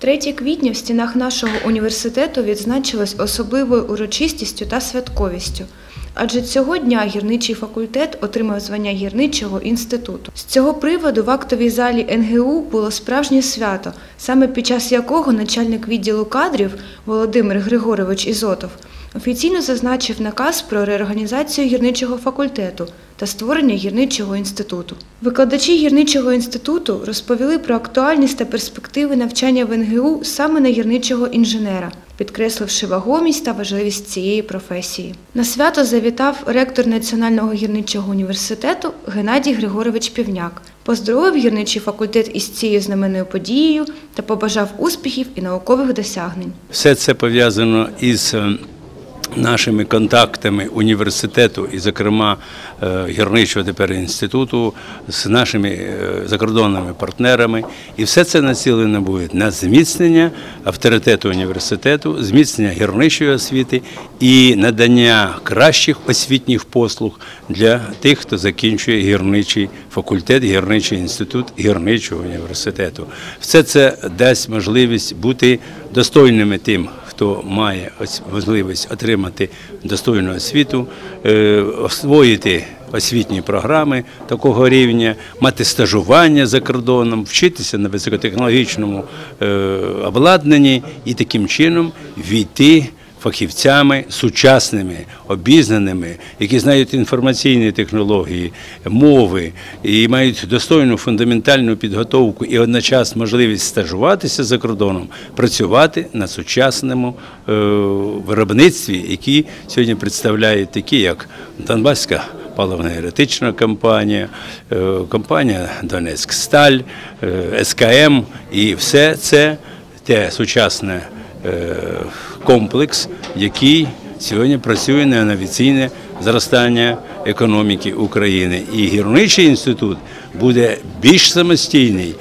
3 квітня в стінах нашого університету відзначилось особливою урочистістю та святковістю. Адже цього дня гірничий факультет отримав звання гірничого інституту. З цього приводу в актовій залі НГУ було справжнє свято, саме під час якого начальник відділу кадрів Володимир Григорович Ізотов офіційно зазначив наказ про реорганізацію гірничого факультету та створення гірничого інституту. Викладачі гірничого інституту розповіли про актуальність та перспективи навчання в НГУ саме на гірничого інженера, підкресливши вагомість та важливість цієї професії. На свято завітав ректор Національного гірничого університету Геннадій Григорович Півняк. Поздоровив гірничий факультет із цією знаменною подією та побажав успіхів і наукових досягнень. Все це пов'язано із е, нашими контактами університету і, зокрема, е, гірничого тепер інституту з нашими е, закордонними партнерами. І все це націлено буде на зміцнення авторитету університету, зміцнення гірничої освіти і надання кращих освітніх послуг для тих, хто закінчує гірничий факультет, гірничий інститут гірничого університету. Все це дасть можливість бути достойними тим, хто має можливість отримати достойну освіту, е, освоїти освітні програми такого рівня, мати стажування за кордоном, вчитися на високотехнологічному е, обладнанні і таким чином війти фахівцями сучасними, обізнаними, які знають інформаційні технології, мови і мають достойну фундаментальну підготовку і одночасно можливість стажуватися за кордоном, працювати на сучасному е, виробництві, які сьогодні представляють такі, як Донбаська паливно-енергетична компанія, е, компанія Донецьк Сталь, е, СКМ і все це те сучасне комплекс, який сьогодні працює на інноваційне зростання економіки України. І гірничий інститут буде більш самостійний,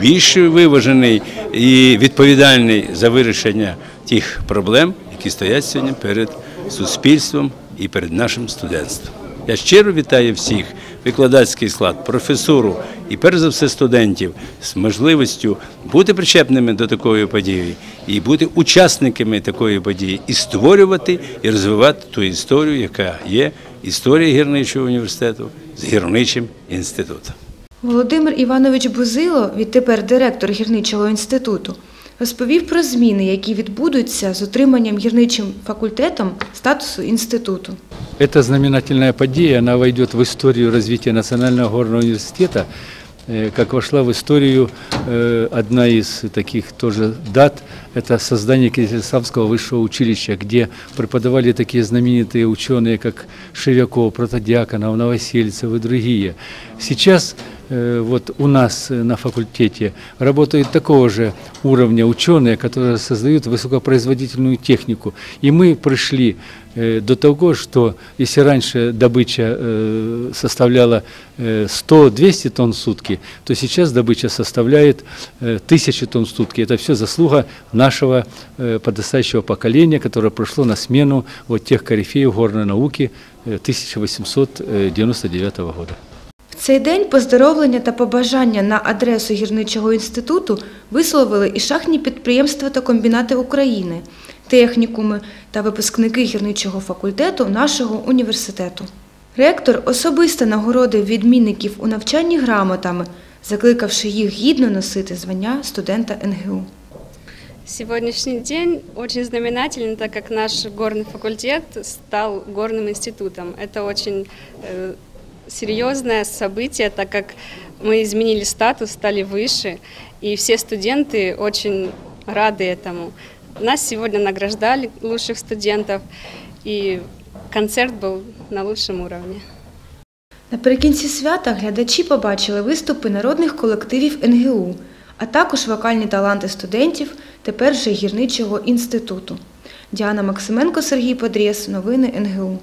більш виважений і відповідальний за вирішення тих проблем, які стоять сьогодні перед суспільством і перед нашим студентством. Я щиро вітаю всіх, викладацький склад, професуру і перш за все студентів з можливістю бути причепними до такої події і бути учасниками такої події, і створювати і розвивати ту історію, яка є історія гірничого університету з гірничим інститутом. Володимир Іванович Бузило, відтепер директор гірничого інституту, розповів про зміни, які відбудуться з отриманням гірничим факультетом статусу інституту. Эта знаменательная подея, она войдет в историю развития Национального горного университета, э, как вошла в историю э, одна из таких тоже дат, это создание Кирилловского высшего училища, где преподавали такие знаменитые ученые, как Шевяков, Протодиаконов, Новосельцев и другие. Сейчас э, вот у нас э, на факультете работают такого же уровня ученые, которые создают высокопроизводительную технику. И мы пришли э, до того, что если раньше добыча э, составляла э, 100-200 тонн в сутки, то сейчас добыча составляет э, 1000 тонн в сутки. Это все заслуга нашего э, подрастающего поколения, которое прошло на смену вот тех корифеев горной науки э, 1899 года. В цей день поздоровлення та побажання на адресу гірничого інституту висловили і шахтні підприємства та комбінати України, технікуми та випускники гірничого факультету нашого університету. Ректор особисто нагородив відмінників у навчанні грамотами, закликавши їх гідно носити звання студента НГУ. Сегодняшний день очень знаменателен, так как наш горный факультет стал горным институтом. Это очень э, серьезное событие, так как мы изменили статус, стали выше, и все студенты очень рады этому. Нас сегодня награждали лучших студентов, и концерт был на лучшем уровне. Наприкінці свята глядачі побачили виступи народних колективів НГУ, а також вокальні таланти студентів тепер вже гірничого інституту. Діана Максименко, Сергій Подрєс. Новини НГУ.